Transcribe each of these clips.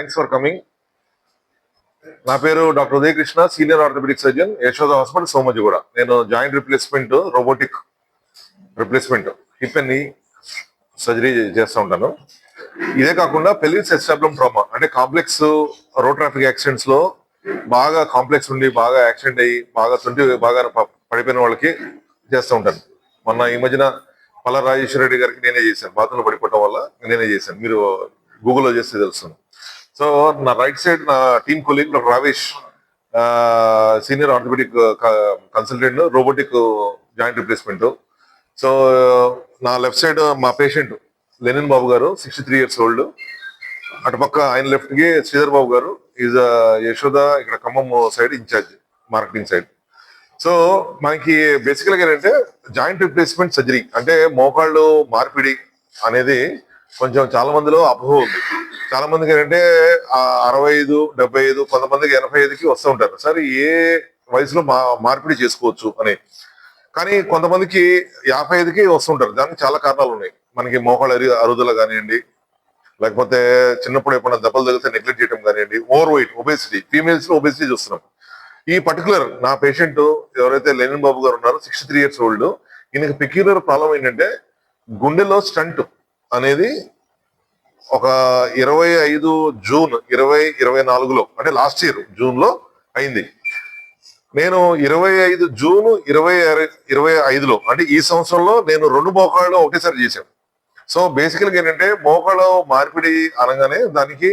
Thanks for coming. నా పేరు doctor Uday Krishna senior orthopaedic surgeon Yashoda hospital Somajiguda. నేను joint replacement robotic replacement hip and surgery చేస్తూ ఉంటాను. ఇదే కాకుండా పెలిస్ ఎస్టాబ్లం ట్రామా అంటే కాంప్లెక్స్ రోడ్ ట్రాఫిక్ యాక్సిడెంట్స్లో బాగా కాంప్లెక్స్ ఉండి బాగా యాక్సిడెంట్ అయ్యి బాగా తుంటి బాగా పడిపోయిన వాళ్ళకి చేస్తూ ఉంటాను. మొన్న ఈ మధ్యన పల్ల రాజేశ్వర రెడ్డి గారికి నేనే చేశాను. బాత్రూంలో పడిపోవటం వల్ల నేనే చేశాను. మీరు గూగుల్లో చేస్తే తెలుస్తున్నాను సో నా రైట్ సైడ్ నా team colleague doctor Ravesh senior orthopaedic consultant robotic joint replacement so నా లెఫ్ట్ సైడ్ మా పేషెంట్ లెనిన్ బాబు గారు సిక్స్టీ త్రీ ఇయర్స్ ఓల్డ్ అటుపక్క ఆయన లెఫ్ట్కి శ్రీధర్ బాబు గారు ఈజ్ యశోద ఇక్కడ Khammam side in charge marketing side so మనకి బేసికల్గా ఏంటంటే జాయింట్ రిప్లేస్మెంట్ సర్జరీ అంటే మోకాళ్ళు మార్పిడి అనేది కొంచెం చాలా మందిలో అపోహ ఉంది. చాలా మందికి ఏంటంటే అరవై ఐదు డెబ్బై ఐదు కొంతమందికి ఎనభై ఐదుకి వస్తూ ఉంటారు. సరే ఏ వయసులో మా మార్పిడి చేసుకోవచ్చు అని. కానీ కొంతమందికి యాభై ఐదుకి వస్తుంటారు దానికి చాలా కారణాలు ఉన్నాయి. మనకి మోకాళ్ళ అరి అరుదల కానివ్వండి లేకపోతే చిన్నప్పుడు ఎప్పుడైనా దెబ్బలు తగిలితే నెగ్లెక్ట్ చేయడం కానివ్వండి ఓవర్ వెయిట్ ఒబేసిటీ ఫీమేల్స్లో ఒబేసిటీ చూస్తున్నాం. ఈ పర్టికులర్ నా పేషెంట్ ఎవరైతే లెనిన్ బాబు గారు ఉన్నారో సిక్స్టీ త్రీ ఇయర్స్ ఓల్డ్ ఈయనకి పెక్యులర్ ప్రాబ్లం ఏంటంటే గుండెలో స్టంట్ అనేది ఒక ఇరవై ఐదు జూన్ ఇరవై ఇరవై నాలుగులో అంటే లాస్ట్ ఇయర్ జూన్లో అయింది. నేను ఇరవై ఐదు జూన్ ఇరవై ఇరవై ఐదులో అంటే ఈ సంవత్సరంలో నేను రెండు మోకాళ్ళు ఒకేసారి చేశాను. సో బేసికల్గా ఏంటంటే మోకాళ్ళ మార్పిడి అనగానే దానికి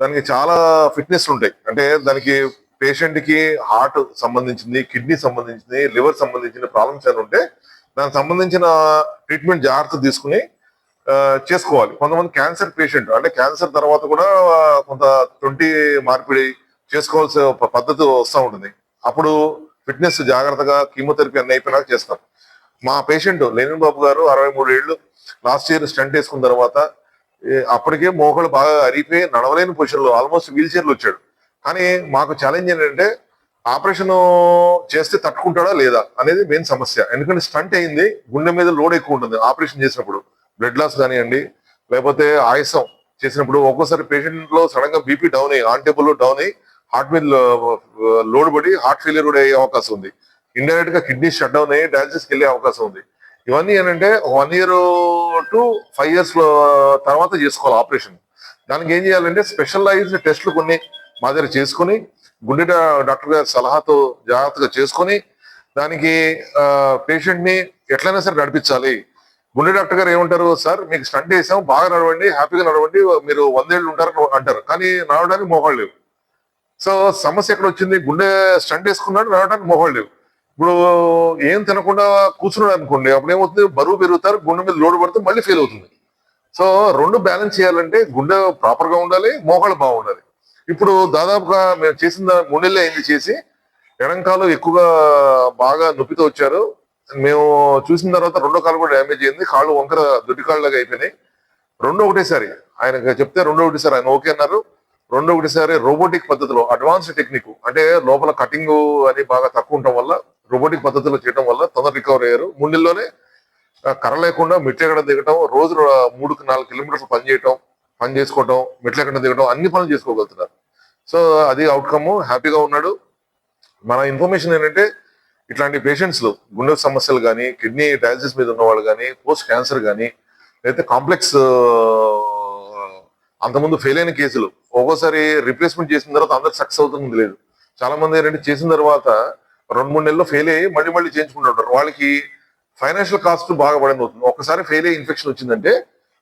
దానికి చాలా ఫిట్నెస్ ఉంటాయి. అంటే దానికి పేషెంట్కి హార్ట్ సంబంధించింది కిడ్నీ సంబంధించింది లివర్ సంబంధించిన ప్రాబ్లమ్స్ ఏమైనా ఉంటే దానికి సంబంధించిన ట్రీట్మెంట్ జాగ్రత్త తీసుకుని చేసుకోవాలి. కొంతమంది క్యాన్సర్ పేషెంట్ అంటే క్యాన్సర్ తర్వాత కూడా కొంత ట్వంటీ మార్పిడి చేసుకోవాల్సిన పద్ధతి వస్తూ ఉంటుంది. అప్పుడు ఫిట్నెస్ జాగ్రత్తగా కీమోథెరపీ అన్ని అయిపోయినాక చేస్తాం. మా పేషెంట్ లెనిన్ బాబు గారు అరవై మూడు ఏళ్ళు లాస్ట్ ఇయర్ స్టంట్ వేసుకున్న తర్వాత అప్పటికే మోకాళ్ళు బాగా అరిగిపోయి నడవలేని పొజిషన్లో ఆల్మోస్ట్ వీల్ చైర్లు వచ్చాడు. కానీ మాకు ఛాలెంజ్ ఏంటంటే ఆపరేషన్ చేస్తే తట్టుకుంటాడా లేదా అనేది మెయిన్ సమస్య. ఎందుకంటే స్టంట్ అయింది గుండె మీద లోడ్ ఎక్కువ ఉంటుంది ఆపరేషన్ చేసినప్పుడు. బ్లడ్ లాస్ కానివ్వండి లేకపోతే ఆయాసం చేసినప్పుడు ఒక్కోసారి పేషెంట్లో సడన్గా సడన్గా బీపీ డౌన్ అయ్యి ఆన్ టేబుల్ డౌన్ అయ్యి హార్ట్ మీద లోడ్ పడి హార్ట్ ఫెయిలియర్ కూడా అయ్యే అవకాశం ఉంది. ఇండైరెక్ట్గా కిడ్నీ షట్ డౌన్ అయ్యి డయాలసిస్కి వెళ్ళే అవకాశం ఉంది. ఇవన్నీ ఏంటంటే one year two five years తర్వాత చేసుకోవాలి ఆపరేషన్ దానికి ఏం చేయాలంటే స్పెషలైజ్డ్ టెస్ట్లు కొన్ని మా దగ్గర చేసుకొని గుండె డాక్టర్ గారి సలహాతో జాగ్రత్తగా చేసుకొని దానికి పేషెంట్ని ఎట్లయినా సరే నడిపించాలి. గుండె డాక్టర్ గారు ఏమంటారు సార్ మీకు స్టంట్ వేసాం బాగా నడవండి హ్యాపీగా నడవండి మీరు వందేళ్ళు ఉంటారు అంటారు. కానీ నడవడానికి మోకాళ్ళు లేవు. సో సమస్య ఎక్కడ వచ్చింది? గుండె స్టంట్ వేసుకున్నాడు నడవడానికి మోకాళ్ళు లేవు. ఇప్పుడు ఏం తినకుండా కూర్చున్నాడు అనుకోండి అప్పుడు ఏమవుతుంది? బరువు పెరుగుతారు గుండె మీద లోడ్ పడితే మళ్ళీ ఫెయిల్ అవుతుంది. సో రెండు బ్యాలెన్స్ చేయాలంటే గుండె ప్రాపర్గా ఉండాలి మోకాళ్ళు బాగుండాలి. ఇప్పుడు దాదాపుగా మేము చేసిన మూడేళ్ళు అయింది చేసి ఎడంకాలు ఎక్కువగా బాగా నొప్పితో వచ్చారు. మేము చూసిన తర్వాత రెండో కాలు కూడా డ్యామేజ్ అయింది. కాళ్ళు వంకర దుడ్డి కాళ్ళగా అయిపోయినాయి. రెండో ఒకటేసారి ఆయన చెప్తే రెండో ఒకటేసారి ఆయన ఓకే అన్నారు. రెండో ఒకటిసారి రోబోటిక్ పద్ధతిలో అడ్వాన్స్ టెక్నిక్ అంటే లోపల కటింగ్ అని బాగా తక్కువ ఉండటం వల్ల రోబోటిక్ పద్ధతిలో చేయడం వల్ల తొందర రికవర్ అయ్యారు. మూడు నెలల్లోనే కర్ర లేకుండా మెట్లెక్కడ దిగటం రోజు మూడు నాలుగు కిలోమీటర్లు పని చేయటం పని చేసుకోవటం మెట్లెక్కడ దిగటం అన్ని పనులు చేసుకోగలుగుతున్నారు. సో అది అవుట్కమ్ హ్యాపీగా ఉన్నాడు. మన ఇన్ఫర్మేషన్ ఏంటంటే ఇట్లాంటి పేషెంట్స్ గుండె సమస్యలు కానీ కిడ్నీ డయాలసిస్ మీద ఉన్న వాళ్ళు కానీ పోస్ట్ క్యాన్సర్ కానీ లేకపోతే కాంప్లెక్స్ అంతకుముందు ఫెయిల్ అయిన కేసులు ఒక్కోసారి రిప్లేస్మెంట్ చేసిన తర్వాత అందరు సక్సెస్ అవుతుంది లేదు చాలా మంది ఏంటంటే చేసిన తర్వాత రెండు మూడు నెలల్లో ఫెయిల్ అయ్యి మళ్ళీ మళ్ళీ చేయించుకుంటుంటారు వాళ్ళకి ఫైనాన్షియల్ కాస్ట్ బాగా పడింది అవుతుంది. ఒకసారి ఫెయిల్ అయ్యి ఇన్ఫెక్షన్ వచ్చిందంటే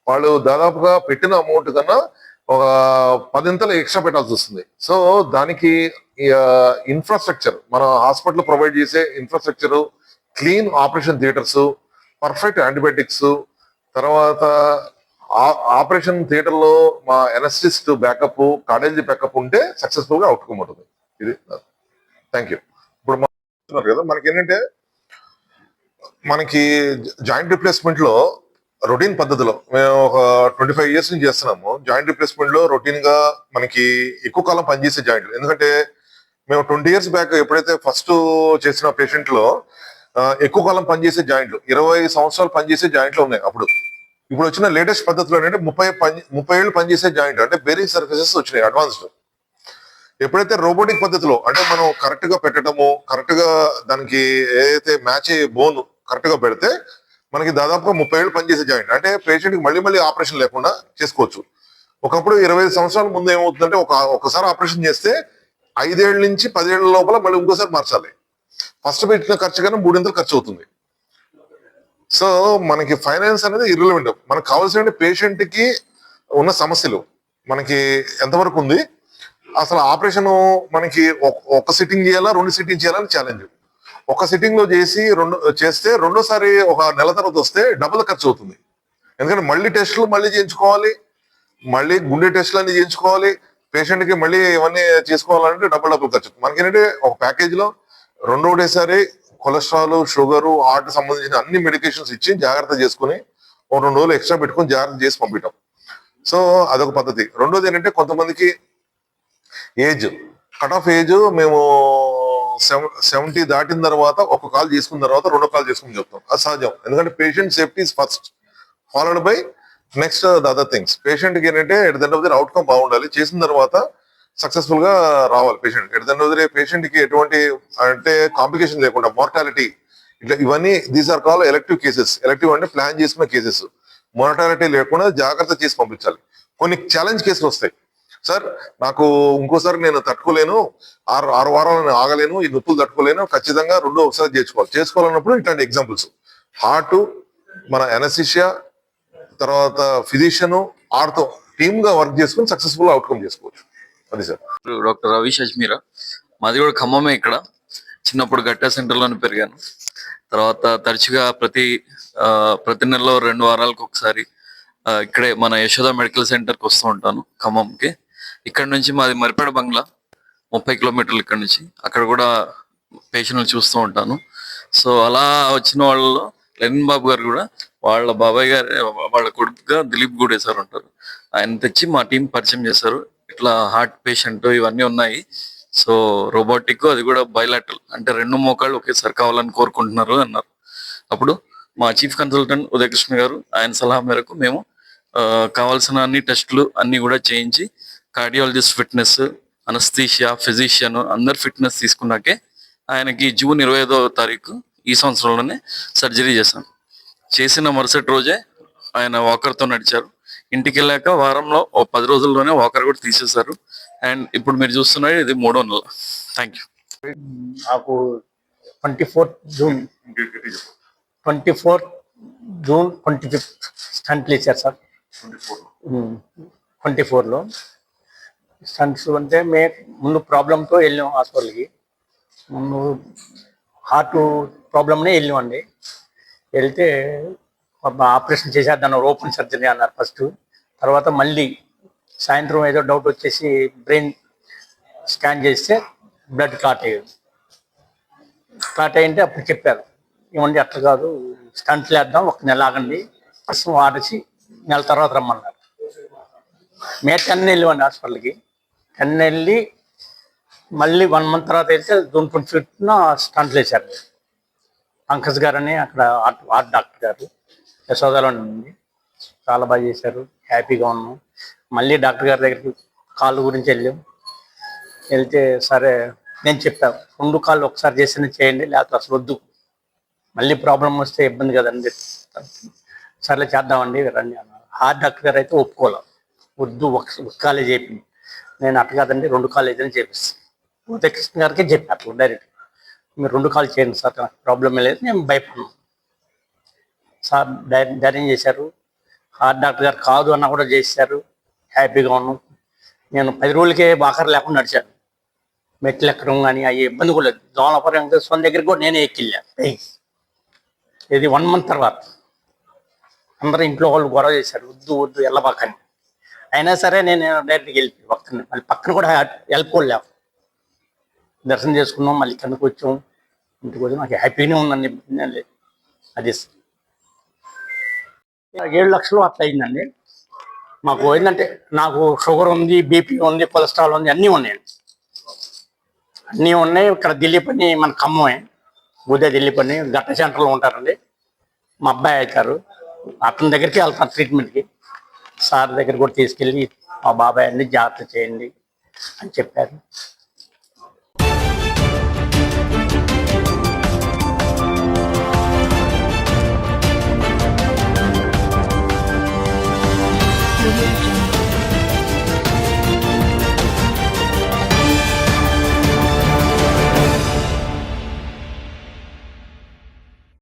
వాళ్ళు దాదాపుగా పెట్టిన అమౌంట్ కన్నా ఒక పదింతలు ఎక్స్ట్రా పెట్టాల్సి వస్తుంది. సో దానికి ఇన్ఫ్రాస్ట్రక్చర్ మన హాస్పిటల్ ప్రొవైడ్ చేసే infrastructure clean operation theatres perfect antibiotics తర్వాత ఆపరేషన్ థియేటర్లో మా ఎనస్టిస్ట్ బ్యాకప్ కార్డియాలజీ బ్యాకప్ ఉంటే సక్సెస్ఫుల్గా అవుట్కమ్ ఉంటుంది ఇది థ్యాంక్ యూ ఇప్పుడు కదా మనకి ఏంటంటే మనకి జాయింట్ రిప్లేస్మెంట్లో రొటీన్ పద్ధతిలో మేము ఒక ట్వంటీ ఫైవ్ ఇయర్స్ నుంచి చేస్తున్నాము. జాయింట్ రిప్లేస్మెంట్లో రొటీన్గా మనకి ఎక్కువ కాలం పనిచేసే జాయింట్లు ఎందుకంటే మేము ట్వంటీ ఇయర్స్ బ్యాక్ ఎప్పుడైతే ఫస్ట్ చేసిన పేషెంట్లో ఎక్కువ కాలం పనిచేసే జాయింట్లు ఇరవై సంవత్సరాలు పనిచేసే జాయింట్లు ఉన్నాయి అప్పుడు. ఇప్పుడు వచ్చిన లేటెస్ట్ పద్ధతిలో ఏంటంటే ముప్పై పని ముప్పై ఏళ్ళు పనిచేసే జాయింట్ అంటే బేరింగ్ సర్వీసెస్ వచ్చినాయి అడ్వాన్స్డ్ ఎప్పుడైతే రోబోటిక్ పద్ధతిలో అంటే మనం కరెక్ట్గా పెట్టడము కరెక్ట్గా దానికి ఏదైతే మ్యాచ్ అయ్యే బోన్ కరెక్ట్గా పెడితే మనకి దాదాపుగా ముప్పై ఏళ్ళు పనిచేసే జాయింట్. అంటే పేషెంట్కి మళ్ళీ మళ్ళీ ఆపరేషన్ లేకుండా చేసుకోవచ్చు. ఒకప్పుడు ఇరవై ఐదు సంవత్సరాల ముందు ఏమవుతుందంటే ఒక ఒకసారి ఆపరేషన్ చేస్తే ఐదేళ్ళ నుంచి పదేళ్ళ లోపల మళ్ళీ ఇంకోసారి మార్చాలి. ఫస్ట్ పెట్టిన ఖర్చు కన్నా మూడింతలు ఖర్చు అవుతుంది. సో మనకి ఫైనాన్స్ అనేది ఇర్రిలవెంట్ మనకు కావాల్సిన పేషెంట్కి ఉన్న సమస్యలు. మనకి ఎంతవరకు ఉంది? అసలు ఆపరేషన్ మనకి ఒక సిట్టింగ్ చేయాలా? రెండు సిట్టింగ్ చేయాలని ఛాలెంజ్ ఒక సిట్టింగ్లో చేసి రెండు చేస్తే రెండోసారి ఒక నెల తర్వాత వస్తే డబుల్ ఖర్చు అవుతుంది. ఎందుకంటే మళ్ళీ టెస్టులు మళ్ళీ చేయించుకోవాలి మళ్ళీ గుండె టెస్టులు అన్ని చేయించుకోవాలి పేషెంట్కి మళ్ళీ ఇవన్నీ చేసుకోవాలంటే డబుల్ డబుల్ ఖర్చు మనకి ఏంటంటే ఒక ప్యాకేజ్లో రెండో ఒకటేసారి కొలెస్ట్రాల్ షుగర్ హార్ట్ సంబంధించిన అన్ని మెడికేషన్స్ ఇచ్చి జాగ్రత్త చేసుకుని ఒక రెండు రోజులు ఎక్స్ట్రా పెట్టుకుని జాగ్రత్త చేసి పంపించడం సో అదొక పద్ధతి. రెండోది ఏంటంటే కొంతమందికి ఏజ్ కట్ ఆఫ్ ఏజ్ మేము సెవెంటీ దాటిన తర్వాత ఒక కాల్ చేసుకున్న తర్వాత రెండో కాల్ చేసుకుని చెప్తాం. అది సహజం. ఎందుకంటే patient safety is first followed by next the other things పేషెంట్కి ఏంటంటే at the end of the outcome బాగుండాలి. చేసిన తర్వాత సక్సెస్ఫుల్గా రావాలి patient at the end of the పేషెంట్కి ఎటువంటి అంటే కాంప్లికేషన్ లేకుండా మార్టాలిటీ ఇట్లా ఇవన్నీ these are call elective cases elective అంటే ప్లాన్ చేసుకున్న కేసెస్ మార్టాలిటీ లేకుండా జాగ్రత్త చేసి పంపించాలి. కొన్ని ఛాలెంజ్ కేసులు వస్తాయి. సార్ నాకు ఇంకోసారి నేను తట్టుకోలేను. ఆరు ఆరు వారాలు నేను ఆగలేను ఈ నొప్పులు తట్టుకోలేను. ఖచ్చితంగా రెండో ఒకసారి చేసుకోవాలి చేసుకోవాలన్నప్పుడు ఇట్లాంటి ఎగ్జాంపుల్స్ హార్ట్ మన ఎనసిషియా తర్వాత ఫిజిషియన్ ఆర్తో టీమ్గా వర్క్ చేసుకుని సక్సెస్ఫుల్ అవుట్కమ్ చేసుకోవచ్చు. అది సార్. డాక్టర్ రవీష్ అజ్మీరా మాది కూడా ఖమ్మమే ఇక్కడ. చిన్నప్పుడు గట్టా సెంటర్లోనే పెరిగాను. తర్వాత తరచుగా ప్రతి ప్రతి నెలలో రెండు వారాలకు ఒకసారి ఇక్కడే మన యశోద మెడికల్ సెంటర్కి వస్తూ ఉంటాను ఖమ్మంకి. ఇక్కడ నుంచి మాది మరిపేడ బంగ్లా ముప్పై కిలోమీటర్లు ఇక్కడ నుంచి. అక్కడ కూడా పేషెంట్లు చూస్తూ ఉంటాను. సో అలా వచ్చిన వాళ్ళలో లెనిన్ బాబు గారు కూడా వాళ్ళ బాబాయ్ గారు వాళ్ళ కొడుకుగా దిలీప్ గూడే సార్ ఉంటారు. ఆయన తెచ్చి మా టీం పరిచయం చేశారు. ఇట్లా హార్ట్ పేషెంట్ ఇవన్నీ ఉన్నాయి. సో రోబోటిక్ అది కూడా బయలాటల్ అంటే రెండు మోకాళ్ళు ఒకేసారి కావాలని కోరుకుంటున్నారు అన్నారు. అప్పుడు మా చీఫ్ కన్సల్టెంట్ ఉదయకృష్ణ గారు ఆయన సలహా మేరకు మేము కావాల్సిన అన్ని టెస్టులు అన్ని కూడా చేయించి కార్డియాలజిస్ట్ ఫిట్నెస్ అనస్థీషియా ఫిజిషియన్ అందరు ఫిట్నెస్ తీసుకున్నాకే ఆయనకి జూన్ ఇరవై ఐదో తారీఖు ఈ సంవత్సరంలోనే సర్జరీ చేశాను. చేసిన మరుసటి రోజే ఆయన వాకర్తో నడిచారు. ఇంటికి వెళ్ళాక వారంలో ఓ పది రోజుల్లోనే వాకర్ కూడా తీసేశారు. అండ్ ఇప్పుడు మీరు చూస్తున్నారు ఇది మూడో నెల. థ్యాంక్ యూ నాకు twenty fourth June twenty fourth June twenty fifth స్టంట్లు ఇచ్చారు సార్ ట్వంటీ ఫోర్లో స్టంట్స్ అంటే మే ముందు ప్రాబ్లంతో వెళ్ళాం హాస్పిటల్కి. ముందు హార్ట్ ప్రాబ్లమ్నే వెళ్ళామండి. వెళ్తే ఆపరేషన్ చేసేద్దాం ఓపెన్ సర్జరీ అన్నారు ఫస్ట్ తర్వాత మళ్ళీ సాయంత్రం ఏదో డౌట్ వచ్చేసి బ్రెయిన్ స్కాన్ చేస్తే బ్లడ్ క్లాట్ అయ్యేది. క్లాట్ అయ్యింటే అప్పుడు చెప్పారు. ఏమండి అట్లా కాదు స్టంట్లు వేద్దాం ఒక నెల ఆగండి ప్రస్తుతం ఆడిచి నెల తర్వాత రమ్మన్నారు. మే అన్నీ వెళ్ళివ్వండి హాస్పిటల్కి. టెన్ మళ్ళీ వన్ మంత్ తర్వాత వెళ్తే దుంపుడు చుట్టూ స్టంట్లు వేశారు. పంకజ్ గారు అని అక్కడ ఆర్ట్ ఆర్ట్ డాక్టర్ గారు యశోదాలో ఉంది. చాలా బాగా చేశారు. హ్యాపీగా ఉన్నాం. మళ్ళీ డాక్టర్ గారి దగ్గరికి కాళ్ళు గురించి వెళ్ళాం. వెళ్తే సరే నేను చెప్పాను రెండు కాళ్ళు ఒకసారి చేసిన చేయండి లేకపోతే అసలు వద్దు. మళ్ళీ ప్రాబ్లం వస్తే ఇబ్బంది కదండి. సర్లే చేద్దామండి రండి అన్నారు. హార్ట్ డాక్టర్ గారు అయితే ఒప్పుకోలేదు వద్దు ఒక కాలే నేను అట్లా కాదండి రెండు కాళ్ళు అయితేనే చేపిస్తాను ఉదయకృష్ణ గారికి చెప్పి అట్లా డైరెక్ట్ మీరు రెండు కాళ్ళు చేయండి సార్ నాకు ప్రాబ్లం లేదు నేను భయపడను సార్ ధైర్యం చేశారు. హార్ట్ డాక్టర్ గారు కాదు అన్న కూడా చేశారు. హ్యాపీగా ఉన్నాం. నేను పది రోజులకే బాకర్ లేకుండా నడిచాను. మెట్లు ఎక్కడం కానీ అయ్యే ఇబ్బంది కూడా లేదు. దోమలపురం వెంకటేశ్వర దగ్గరికి కూడా నేనే ఎక్కిళ్ళా. పైకి. ఇది వన్ మంత్ తర్వాత. అందరూ ఇంట్లో వాళ్ళు గొడవ చేశారు. వద్దు వద్దు వెళ్ళబాకని అయినా సరే నేను డైరెక్ట్గా వెళ్ళి పక్కన మళ్ళీ పక్కన కూడా వెళ్ళిపోలేము దర్శనం చేసుకున్నాం మళ్ళీ కిందకు వచ్చాం. ఇంటికి వచ్చి నాకు హ్యాపీనే ఉందండి. ఇబ్బంది అది ఏడు లక్షలు అట్లా అయిందండి. మాకు ఏంటంటే నాకు షుగర్ ఉంది బీపీ ఉంది కొలెస్ట్రాల్ ఉంది అన్నీ ఉన్నాయండి అన్నీ ఉన్నాయి. ఇక్కడ ఢిల్లీ పని మన ఖమ్మమే. ఉదయ ఢిల్లీ పని గట్ట సెంటర్లో ఉంటారండి. మా అబ్బాయి అవుతారు. అతని దగ్గరికి వెళ్తాను ట్రీట్మెంట్కి. సార్ దగ్గర కూడా తీసుకెళ్ళి మా బాబాయ్ అన్ని జాగ్రత్త చేయండి అని చెప్పారు.